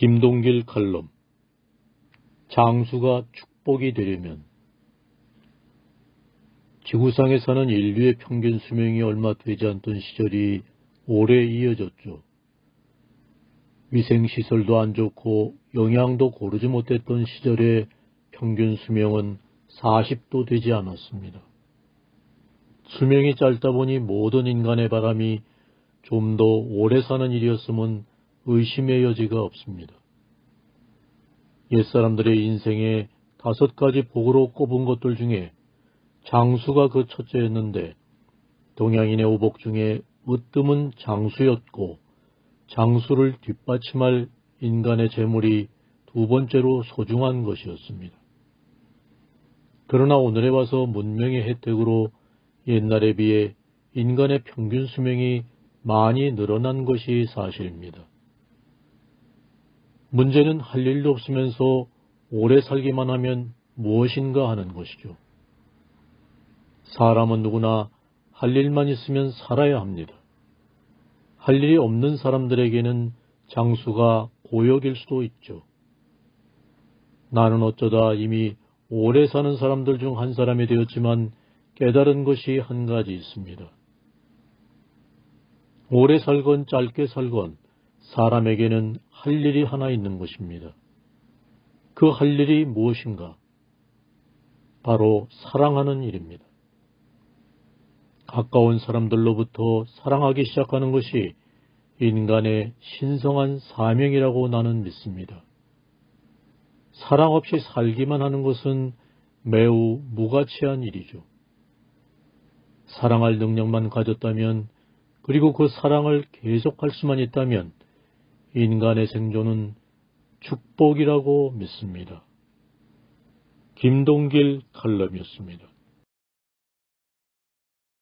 김동길 칼럼 장수가 축복이 되려면 지구상에 사는 인류의 평균 수명이 얼마 되지 않던 시절이 오래 이어졌죠. 위생시설도 안 좋고 영양도 고르지 못했던 시절의 평균 수명은 40도 되지 않았습니다. 수명이 짧다 보니 모든 인간의 바람이 좀 더 오래 사는 일이었으면 의심의 여지가 없습니다. 옛사람들의 인생에 다섯 가지 복으로 꼽은 것들 중에 장수가 그 첫째였는데 동양인의 오복 중에 으뜸은 장수였고 장수를 뒷받침할 인간의 재물이 두 번째로 소중한 것이었습니다. 그러나 오늘에 와서 문명의 혜택으로 옛날에 비해 인간의 평균 수명이 많이 늘어난 것이 사실입니다. 문제는 할 일도 없으면서 오래 살기만 하면 무엇인가 하는 것이죠. 사람은 누구나 할 일만 있으면 살아야 합니다. 할 일이 없는 사람들에게는 장수가 고역일 수도 있죠. 나는 어쩌다 이미 오래 사는 사람들 중 한 사람이 되었지만 깨달은 것이 한 가지 있습니다. 오래 살건 짧게 살건 사람에게는 할 일이 하나 있는 것입니다. 그 할 일이 무엇인가? 바로 사랑하는 일입니다. 가까운 사람들로부터 사랑하기 시작하는 것이 인간의 신성한 사명이라고 나는 믿습니다. 사랑 없이 살기만 하는 것은 매우 무가치한 일이죠. 사랑할 능력만 가졌다면 그리고 그 사랑을 계속할 수만 있다면 인간의 생존은 축복이라고 믿습니다. 김동길 칼럼이었습니다.